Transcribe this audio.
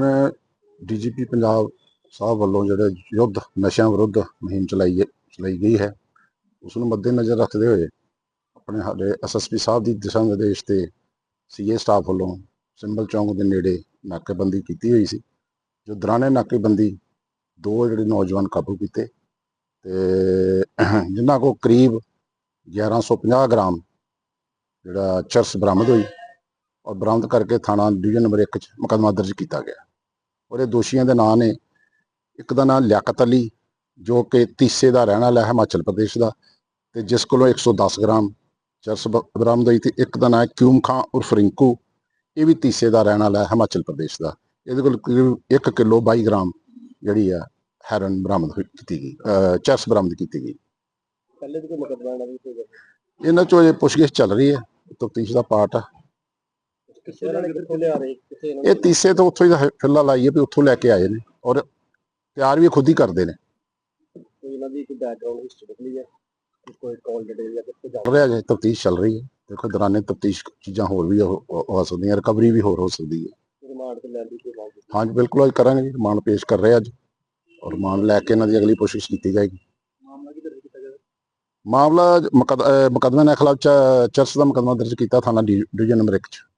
ਆਪਣੇ ਡੀਜੀਪੀ ਪੰਜਾਬ ਸਾਹਿਬ ਵੱਲੋਂ ਜਿਹੜੇ ਯੁੱਧ, ਨਸ਼ਿਆਂ ਵਿਰੁੱਧ ਮੁਹਿੰਮ ਚਲਾਈ ਹੈ ਚਲਾਈ ਗਈ ਹੈ ਉਸ ਨੂੰ ਮੱਦੇਨਜ਼ਰ ਰੱਖਦੇ ਹੋਏ ਆਪਣੇ ਸਾਡੇ ਐਸਐਸਪੀ ਸਾਹਿਬ ਦੀ ਦਿਸ਼ਾ ਨਿਰਦੇਸ਼ ਤੇ ਸੀਏ ਸਟਾਫ ਵੱਲੋਂ ਸਿੰਬਲ ਚੌਂਕ ਦੇ ਨੇੜੇ ਨਾਕੇਬੰਦੀ ਕੀਤੀ ਹੋਈ ਸੀ, ਜੋ ਦੌਰਾਨੇ ਨਾਕੇਬੰਦੀ ਦੋ ਜਿਹੜੇ ਨੌਜਵਾਨ ਕਾਬੂ ਕੀਤੇ ਤੇ ਜਿਨ੍ਹਾਂ ਕੋ ਕਰੀਬ 1150 ਗ੍ਰਾਮ ਜਿਹੜਾ ਚਰਸ ਬਰਾਮਦ ਹੋਈ ਔਰ ਬਰਾਮਦ ਕਰਕੇ ਥਾਣਾ ਡਿਵੀਜ਼ਨ ਨੰਬਰ 1 ਚ ਮੁਕੱਦਮਾ ਦਰਜ ਕੀਤਾ ਗਿਆ। ਉਹਦੇ ਦੋਸ਼ੀਆਂ ਦੇ ਨਾਂ ਨੇ। ਇੱਕ ਦਾ ਨਾਮ ਲਿਆਕਤ ਅਲੀ ਜੋ ਕਿ ਤੀਸੇ ਦਾ ਰਹਿਣ ਵਾਲਾ ਹੈ ਹਿਮਾਚਲ ਪ੍ਰਦੇਸ਼ ਦਾ ਤੇ ਜਿਸ ਕੋਲੋਂ 110 ਗ੍ਰਾਮ ਚਰਸ ਬਰਾਮਦ ਹੋਈ ਤੇ ਇੱਕ ਦਾ ਨਾਮ ਹੈ ਕਿਊਮ ਖਾਂ ਉਰਫ ਰਿੰਕੂ ਇਹ ਵੀ ਤੀਸੇ ਦਾ ਰਹਿਣ ਵਾਲਾ ਹੈ ਹਿਮਾਚਲ ਪ੍ਰਦੇਸ਼ ਦਾ। ਇਹਦੇ ਕੋਲ ਕਰੀਬ 1 ਕਿਲੋ 22 ਗ੍ਰਾਮ ਜਿਹੜੀ ਹੈ ਹੈਰਨ ਬਰਾਮਦ ਹੋਈ ਕੀਤੀ ਗਈ ਚਰਸ ਬਰਾਮਦ ਕੀਤੀ ਗਈ। ਪਹਿਲੇ ਵੀ ਕੋਈ ਮੁਕੱਦਮਾ ਇਹਨਾਂ ਚੋਂ ਇਹ ਪੁੱਛਗਿੱਛ ਚੱਲ ਰਹੀ ਹੈ ਤਫਤੀਸ਼ ਦਾ ਪਾਰਟ ਆ। ਕਿਸੇ ਇਹਨਾਂ ਨੇ ਕਿੱਥੋਂ ਲਿਆ ਰਹੇ ਕਿਸੇ ਇਹਨਾਂ ਇਹ ਤੀਸੇ ਤੋਂ ਉੱਥੋਂ ਹੀ ਆਈ ਹੈ ਵੀ ਉੱਥੋਂ ਲੈ ਕੇ ਆਏ ਨੇ ਔਰ ਤਿਆਰ ਵੀ ਖੁਦ ਹੀ ਕਰਦੇ ਨੇ। ਕੋਈ ਇਹਨਾਂ ਦੀ ਕੋਈ ਬੈਕਗ੍ਰਾਉਂਡ ਹਿਸਟਰੀ ਨਿਕਲੀ ਹੈ? ਕੋਈ ਕਾਲ ਡਿਟੇਲ ਜਾਂ ਕਿੱਥੇ ਜਾ ਚੱਲ ਰਿਹਾ ਜੇ ਤਫਤੀਸ਼ ਚੱਲ ਰਹੀ ਹੈ। ਦੇਖੋ ਦੌਰਾਨੇ ਤਫਤੀਸ਼ ਚੀਜ਼ਾਂ ਹੋਰ ਵੀ ਹੋ ਸਕਦੀਆਂ ਰਿਕਵਰੀ ਵੀ ਹੋਰ ਹੋ ਸਕਦੀ ਹੈ। ਰਿਮਾਂਡ ਤੇ ਲੈਣ ਦੀ ਕੋਈ ਮੰਗ ਕੀਤੀ? ਹਾਂਜੀ ਬਿਲਕੁਲ ਅੱਜ ਕਰਾਂਗੇ ਜੀ ਰਿਮਾਂਡ ਪੇਸ਼ ਕਰ ਰਹੇ ਅੱਜ। ਔਰ ਰਿਮਾਂਡ ਲੈ ਕੇ ਇਹਨਾਂ ਦੀ ਅਗਲੀ ਕੋਸ਼ਿਸ਼ ਕੀਤੀ ਜਾਏਗੀ। ਮਾਮਲਾ ਕੀ ਦਰਜ ਕੀਤਾ ਗਿਆ? ਮਾਮਲਾ ਮੁਕੱਦ- ਅਹ ਮੁਕੱਦਮੇ ਦੇ ਖਿਲਾਫ ਚਰਚ ਦਾ ਮੁਕੱਦਮਾ ਦਰਜ ਕੀਤਾ ਥਾਣਾ ਡਿਵੀਜ਼ਨ ਨੰਬਰ 1 ਚ।